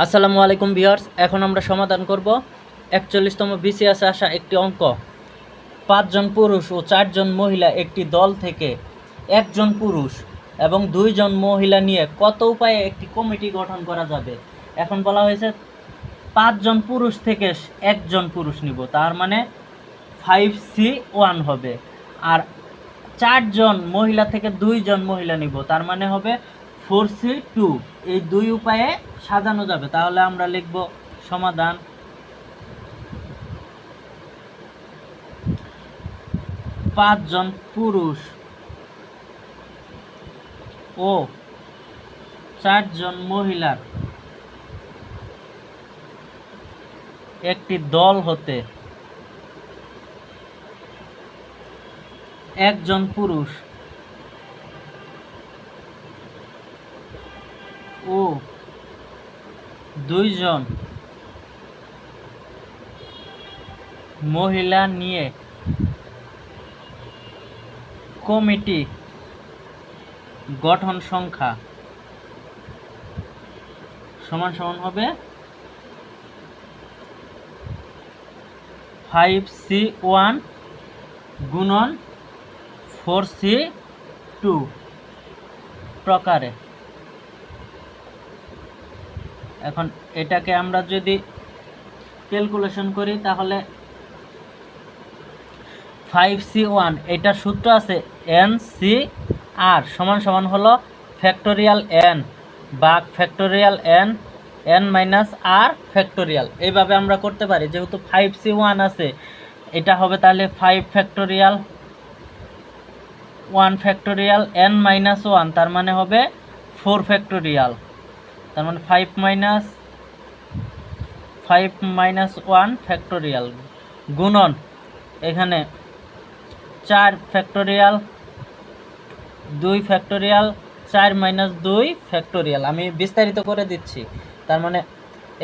আসসালামু আলাইকুম ভিউয়ার্স, এখন আমরা সমাধান করব। একচল্লিশতম বিসিএসে আসা একটি অঙ্ক। পাঁচজন পুরুষ ও চারজন মহিলা একটি দল থেকে একজন পুরুষ এবং দুইজন মহিলা নিয়ে কত উপায়ে একটি কমিটি গঠন করা যাবে? এখন বলা হয়েছে পাঁচজন পুরুষ থেকে একজন পুরুষ নিব, তার মানে ফাইভ সি ওয়ান হবে। আর চারজন মহিলা থেকে দুইজন মহিলা নিব, তার মানে হবে ফোর সি টু। এই দুই উপায়ে সাজানো যাবে। তাহলে আমরা লিখব সমাধান। পাঁচজন পুরুষ ও চারজন মহিলার একটি দল হতে একজন পুরুষ। ও দুইজন মহিলা নিয়ে কমিটি গঠন সংখ্যা সমান সমান হবে ফাইভ সি ওয়ান গুণন ফোর সি টু প্রকারে। এখন এটাকে আমরা যদি ক্যালকুলেশন করি, তাহলে ফাইভ সি ওয়ান এটার সূত্র আছে এন সি আর সমান সমান হলো ফ্যাক্টোরিয়াল এন বা factorial N N minus R factorial এইভাবে আমরা করতে পারি, যেহেতু ফাইভ সি ওয়ান আছে, এটা হবে তাহলে five factorial one factorial N minus one তার মানে হবে ফোর ফ্যাক্টোরিয়াল তার মানে five minus five minus one factorial গুণন এখানে চার ফ্যাক্টোরিয়াল দুই ফ্যাক্টোরিয়াল চার মাইনাস দুই ফ্যাক্টোরিয়াল আমি বিস্তারিত করে দিচ্ছি। তার মানে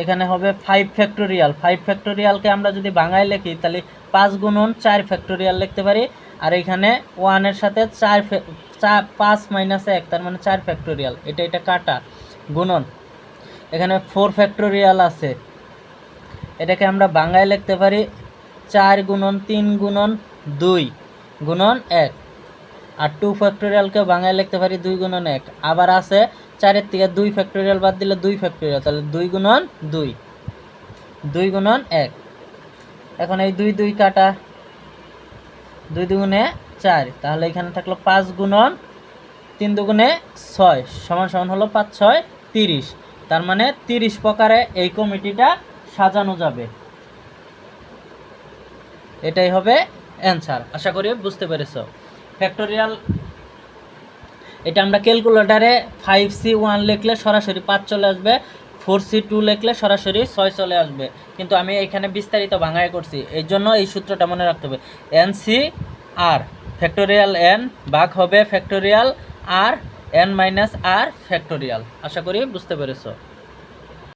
এখানে হবে ফাইভ ফ্যাক্টোরিয়াল ফাইভ ফ্যাক্টোরিয়ালকে আমরা যদি বাংলায় লিখি, তাহলে পাঁচ গুণন চার ফ্যাক্টোরিয়াল লিখতে পারি। আর এখানে ওয়ানের সাথে চার চার পাঁচ মাইনাস এক, তার মানে চার ফ্যাক্টোরিয়াল এটা এটা কাটা গুণন। এখানে ফোর ফ্যাক্টোরিয়াল আছে। এটাকে আমরা বাংলায় লিখতে পারি চার গুণন তিন গুণন দুই গুণন এক। আর টু ফ্যাক্টোরিয়ালকে বাংলায় লিখতে পারি দুই গুণন এক। আবার আছে চারের থেকে দুই ফ্যাক্টোরিয়াল বাদ দিলে দুই ফ্যাক্টোরিয়াল তাহলে দুই গুণন দুই। দুই গুণন এক। এখন এই দুই দুই কাটা। দুই দুগুণে চার, তাহলে এখানে থাকল পাঁচ গুণন তিন দুগুণে ছয়, সমান সমান হলো পাঁচ, ছয়, তিরিশ। তার মানে তিরিশ প্রকারে এই কমিটিটা সাজানো যাবে। এটাই হবে অ্যান্সার আশা করি বুঝতে পেরেছ। ফ্যাক্টোরিয়াল এটা আমরা ক্যালকুলেটারে ফাইভ সি ওয়ান লিখলে সরাসরি পাঁচ চলে আসবে ফোর সি টু লিখলে সরাসরি ছয় চলে আসবে। কিন্তু আমি এখানে বিস্তারিত ভাঙায় করছি, এই জন্য এই সূত্রটা মনে রাখতে হবে। N C R factorial N ভাগ হবে factorial R N minus R factorial আশা করি বুঝতে পেরেছ।